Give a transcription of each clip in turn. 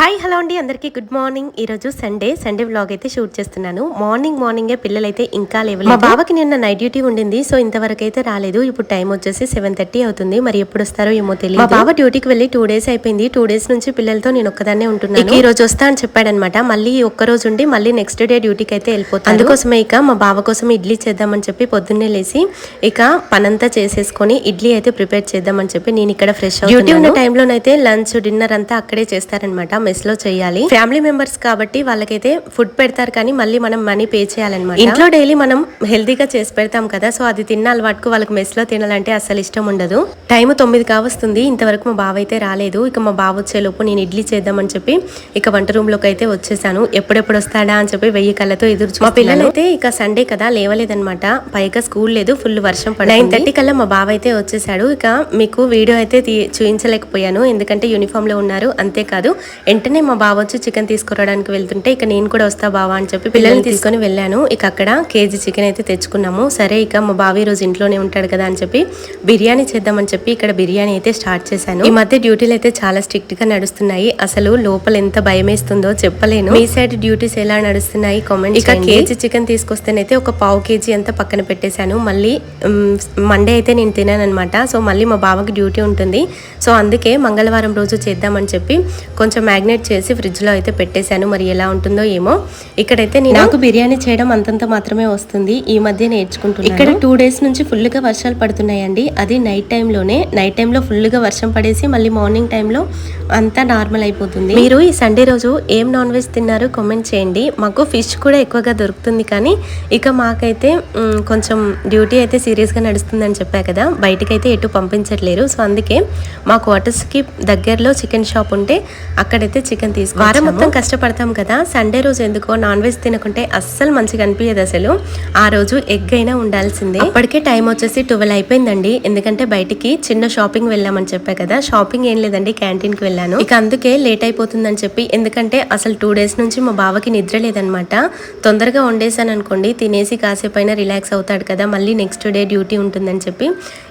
Hi hello అండి. అందరికీ good morning. ఈరోజు సండే. సండే వ్లాగ్ అయితే షూట్ చేస్తున్నాను. మార్నింగ్ మార్నింగే పిల్లలైతే ఇంకా లేవలేదు. మా బావకి నిన్న నైట్ డ్యూటీ ఉండింది సో ఇంతవరకు అయితే రాలేదు. ఇప్పుడు టైం వచ్చేసి సెవెన్ థర్టీ అవుతుంది. మరి ఎప్పుడు వస్తారో ఏమో తెలియదు మా బావ డ్యూటీకి వెళ్ళి టూ డేస్ అయిపోయింది. టూ డేస్ నుంచి పిల్లలతో నేను ఒక్కదాన్నే ఉంటున్నాను. ఈ రోజు వస్తా అని చెప్పాడనమాట. మళ్ళీ ఒక్క రోజు ఉండి మళ్ళీ నెక్స్ట్ డే డ్యూటీకి అయితే వెళ్ళిపోతాను అందుకోసమే ఇక మా బావ కోసం ఇడ్లీ చేద్దామని చెప్పి పొద్దున్నే లేసి ఇక పనంతా చేసేసుకొని ఇడ్లీ అయితే ప్రిపేర్ చేద్దామని చెప్పి నేను ఇక్కడ ఫ్రెష్ డ్యూటీ ఉన్న టైంలోనైతే లంచ్ డిన్నర్ అంతా అక్కడే చేస్తారనమాట. మెస్లో చేయాలి. ఫ్యామిలీ మెంబర్స్ కాబట్టి వాళ్ళకైతే ఫుడ్ పెడతారు కానీ మళ్ళీ మనం మనీ పే చేయాలన్నమాట. ఇంట్లో డైలీ మనం హెల్తీగా చేసి పెడతాం కదా సో అది తిన్న అలవాటుకు వాళ్ళకి మెస్లో తినాలంటే అసలు ఇష్టం ఉండదు. టైం తొమ్మిది కావస్తుంది ఇంతవరకు మా బావ అయితే రాలేదు. ఇక మా బావ వచ్చేలోపు నేను ఇడ్లీ చేద్దామని చెప్పి ఇక వంట రూమ్లోకి అయితే వచ్చేసాను. ఎప్పుడెప్పుడు వస్తాడా అని చెప్పి వెయ్యి కళ్ళతో ఎదురు మా పిల్లలైతే ఇక సండే కదా లేవలేదన్నమాట. పైగా స్కూల్ లేదు ఫుల్ వర్షం పడి నైన్ థర్టీ కల్లా మా బావ అయితే వచ్చేసాడు. ఇక మీకు వీడియో అయితే చూపించలేకపోయాను ఎందుకంటే యూనిఫామ్లో ఉన్నారు అంతేకాదు వెంటనే మా బావ వచ్చి చికెన్ తీసుకురావడానికి వెళ్తుంటే ఇక నేను కూడా వస్తా బావా అని చెప్పి పిల్లల్ని తీసుకొని వెళ్ళాను. ఇక అక్కడ కేజీ చికెన్ అయితే తెచ్చుకున్నాము. సరే ఇక మా బావ రోజు ఇంట్లోనే ఉంటాడు కదా అని చెప్పి బిర్యానీ చేద్దామని చెప్పి ఇక్కడ బిర్యానీ అయితే స్టార్ట్ చేశాను. ఈ మధ్య డ్యూటీలు అయితే చాలా స్ట్రిక్ట్గా నడుస్తున్నాయి. అసలు లోపల ఎంత భయం వేస్తుందో చెప్పలేను. మీ సైడ్ డ్యూటీస్ ఎలా నడుస్తున్నాయి? కామెంట్ ఇక కేజీ చికెన్ తీసుకొస్తేనైతే ఒక పావు కేజీ అంతా పక్కన పెట్టేశాను. మళ్ళీ మండే అయితే నేను తినాను అనమాట సో మళ్ళీ మా బావకి డ్యూటీ ఉంటుంది. సో అందుకే మంగళవారం రోజు చేద్దామని చెప్పి కొంచెం మ్యాగ్నేట్ చేసి ఫ్రిడ్జ్లో అయితే పెట్టేశాను. మరి ఎలా ఉంటుందో ఏమో ఇక్కడైతే నేను నాకు బిర్యానీ చేయడం అంతంత మాత్రమే వస్తుంది. ఈ మధ్య నేర్చుకుంటున్నాను. ఇక్కడ టూ డేస్ నుంచి ఫుల్గా వర్షాలు పడుతున్నాయండి. అది నైట్ టైంలోనే నైట్ టైంలో ఫుల్గా వర్షం పడేసి మళ్ళీ మార్నింగ్ టైంలో అంతా నార్మల్ అయిపోతుంది. మీరు ఈ సండే రోజు ఏం నాన్ వెజ్ తిన్నారు? కామెంట్ చేయండి. మాకు ఫిష్ కూడా ఎక్కువగా దొరుకుతుంది కానీ ఇక మాకైతే కొంచెం డ్యూటీ అయితే సీరియస్గా నడుస్తుందని చెప్పా కదా. బయటకైతే ఎటు పంపించట్లేరు. సో అందుకే మా క్వార్టర్స్కి దగ్గరలో చికెన్ షాప్ ఉంటే అక్కడైతే చికెన్ తీసుకు. వారం మొత్తం కష్టపడతాం కదా సండే రోజు ఎందుకో నాన్ వెజ్ తినకుంటే అస్సలు మంచిగా అనిపించదు అసలు. ఆ రోజు ఎగ్ అయినా ఉండాల్సిందే. అప్పటికే టైం వచ్చేసి ట్వెల్వ్ అయిపోయిందండి. ఎందుకంటే బయటికి చిన్న షాపింగ్ వెళ్ళామని చెప్పా కదా షాపింగ్ ఏం లేదండి క్యాంటీన్కి వెళ్ళాను. ఇక అందుకే లేట్ అయిపోతుందని చెప్పి ఎందుకంటే అసలు టూ డేస్ నుంచి మా బావకి నిద్ర లేదనమాట. తొందరగా వండేసాను అనుకోండి తినేసి కాసేపు అయినా రిలాక్స్ అవుతాడు కదా మళ్ళీ నెక్స్ట్ డే డ్యూటీ ఉంటుందని చెప్పి.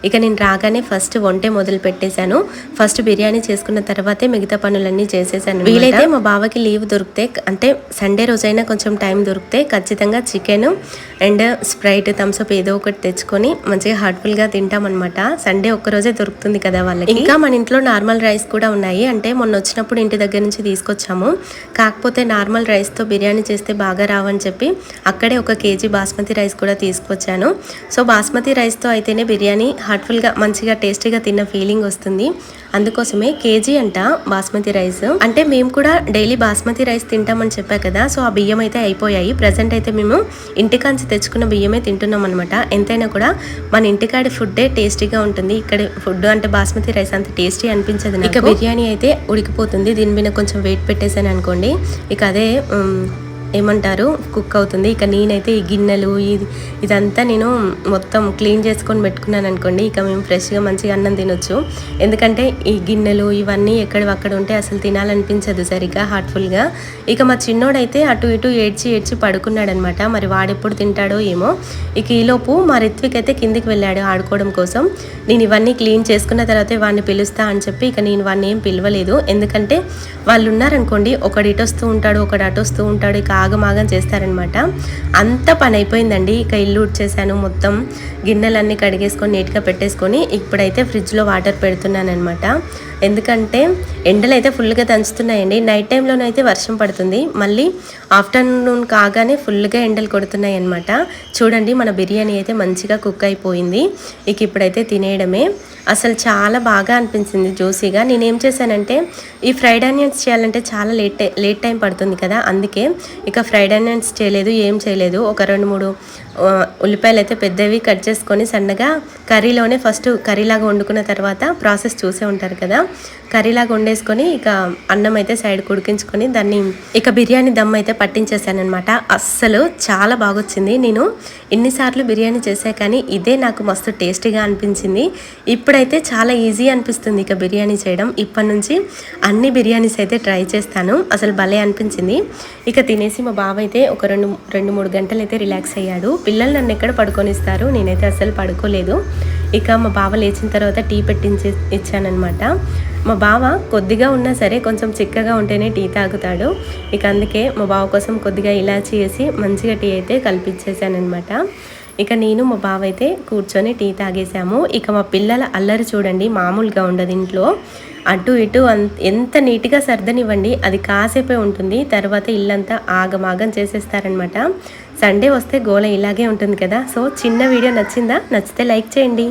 ఇక నేను రాగానే ఫస్ట్ వంటే మొదలు పెట్టేశాను ఫస్ట్ బిర్యానీ చేసుకున్న తర్వాతే మిగతా పనులన్నీ చేసేసాను వీలైతే మా బావకి లీవ్ దొరికితే అంటే సండే రోజైనా కొంచెం టైం దొరికితే ఖచ్చితంగా చికెన్ అండ్ స్ప్రైట్ థమ్స్అప్ ఏదో ఒకటి తెచ్చుకొని మంచిగా హార్ట్ఫుల్గా తింటామన్నమాట. సండే ఒక్క రోజే దొరుకుతుంది కదా వాళ్ళకి. ఇంకా మన ఇంట్లో నార్మల్ రైస్ కూడా ఉన్నాయి. అంటే మొన్న వచ్చినప్పుడు ఇంటి దగ్గర నుంచి తీసుకొచ్చాము. కాకపోతే నార్మల్ రైస్తో బిర్యానీ చేస్తే బాగా రావని చెప్పి అక్కడే ఒక కేజీ బాస్మతి రైస్ కూడా తీసుకొచ్చాను. సో బాస్మతి రైస్తో అయితేనే బిర్యానీ హార్ట్ఫుల్గా మంచిగా టేస్టీగా తిన్న ఫీలింగ్ వస్తుంది. అందుకోసమే కేజీ అంట బాస్మతి రైస్. అంటే మేము కూడా డైలీ బాస్మతి రైస్ తింటామని చెప్పా కదా సో ఆ బియ్యం అయితే అయిపోయాయి. ప్రజెంట్ అయితే మేము ఇంటికాంచి తెచ్చుకున్న బియ్యమే తింటున్నాం అనమాట ఎంతైనా కూడా మన ఇంటికాడి ఫుడ్డే టేస్టీగా ఉంటుంది. ఇక్కడ ఫుడ్ అంటే బాస్మతి రైస్ అంత టేస్టీ అనిపించదు ఇక బిర్యానీ అయితే ఉడికిపోతుంది. దీని మీద కొంచెం వెయిట్ పెట్టేసాను అనుకోండి. ఇక అదే ఏమంటారు? కుక్ అవుతుంది. ఇక నేనైతే ఈ గిన్నెలు ఇది ఇదంతా నేను మొత్తం క్లీన్ చేసుకొని పెట్టుకున్నాను అనుకోండి. ఇక మేము ఫ్రెష్గా మంచిగా అన్నం తినొచ్చు. ఎందుకంటే ఈ గిన్నెలు ఇవన్నీ ఎక్కడ అక్కడ ఉంటే అసలు తినాలనిపించదు సరిగ్గా హార్ట్ఫుల్గా. ఇక మా చిన్నోడైతే అటు ఇటు ఏడ్చి ఏడ్చి పడుకున్నాడు అనమాట మరి వాడెప్పుడు తింటాడో ఏమో. ఇక ఈలోపు మా రిత్విక్ అయితే కిందికి వెళ్ళాడు ఆడుకోవడం కోసం. నేను ఇవన్నీ క్లీన్ చేసుకున్న తర్వాతే వాడిని పిలుస్తా అని చెప్పి ఇక నేను వాడిని ఏం పిలవలేదు. ఎందుకంటే వాళ్ళు ఉన్నారనుకోండి ఒకడు ఇటు వస్తూ ఉంటాడు ఒకడు అటు వస్తూ ఉంటాడు. ఇక ఆగమాగం చేస్తారనమాట. అంత పని అయిపోయిందండి ఇక ఇల్లు ఉడ్చేసాను మొత్తం గిన్నెలన్నీ కడిగేసుకొని నీట్గా పెట్టేసుకొని ఇప్పుడైతే ఫ్రిడ్జ్లో వాటర్ పెడుతున్నాను అనమాట ఎందుకంటే ఎండలు అయితే ఫుల్గా దంచుతున్నాయండి. నైట్ టైంలోనైతే వర్షం పడుతుంది. మళ్ళీ ఆఫ్టర్నూన్ కాగానే ఫుల్గా ఎండలు కొడుతున్నాయి అనమాట చూడండి మన బిర్యానీ అయితే మంచిగా కుక్ అయిపోయింది. ఇక ఇప్పుడైతే తినేయడమే. అసలు చాలా బాగా అనిపించింది జ్యూసీగా నేనేం చేశానంటే ఈ ఫ్రైడ్ ఆనియన్స్ చేయాలంటే చాలా లేట్ లేట్ టైం పడుతుంది కదా. అందుకే ఇక ఫ్రైడ్ ఆనియన్స్ చేయలేదు ఏం చేయలేదు. ఒక రెండు మూడు ఉల్లిపాయలు అయితే పెద్దవి కట్ చేసుకొని సన్నగా కర్రీలోనే ఫస్ట్ కర్రీలాగా వండుకున్న తర్వాత ప్రాసెస్ చూసే ఉంటారు కదా. కర్రీలాగా వండేసుకొని ఇక అన్నం అయితే సైడ్ ఉడికించుకొని దాన్ని ఇక బిర్యానీ దమ్ అయితే పట్టించేసాను అనమాట అస్సలు చాలా బాగొచ్చింది. నేను ఎన్నిసార్లు బిర్యానీ చేసా కానీ ఇదే నాకు మస్తు టేస్టీగా అనిపించింది. ఇప్పుడైతే చాలా ఈజీ అనిపిస్తుంది ఇక బిర్యానీ చేయడం. ఇప్పటి నుంచి అన్ని బిర్యానీస్ అయితే ట్రై చేస్తాను. అసలు భలే అనిపించింది. ఇక తినేసి మా బావ అయితే ఒక రెండు రెండు మూడు గంటలు అయితే రిలాక్స్ అయ్యాడు. పిల్లలు నన్ను ఎక్కడ పడుకొనిస్తారు? నేనైతే అసలు పడుకోలేదు. ఇక మా బావ లేచిన తర్వాత టీ పెట్టించి ఇచ్చానమాట మా బావ కొద్దిగా ఉన్నా సరే కొంచెం చిక్కగా ఉంటేనే టీ తాగుతాడు. ఇక అందుకే మా బావ కోసం కొద్దిగా ఇలాచి వేసి మంచిగా టీ అయితే కల్పించేశానమాట ఇక నేను మా బావ అయితే కూర్చొని టీ తాగేసాము ఇక మా పిల్లల అల్లరి చూడండి మామూలుగా ఉండదు ఇంట్లో. అటు ఇటు ఎంత నీట్గా సర్దనివ్వండి అది కాసేపే ఉంటుంది తర్వాత ఇల్లంతా ఆగమాగం చేసేస్తారనమాట సండే వస్తే గోల ఇలాగే ఉంటుంది కదా సో చిన్న వీడియో నచ్చిందా? నచ్చితే లైక్ చేయండి.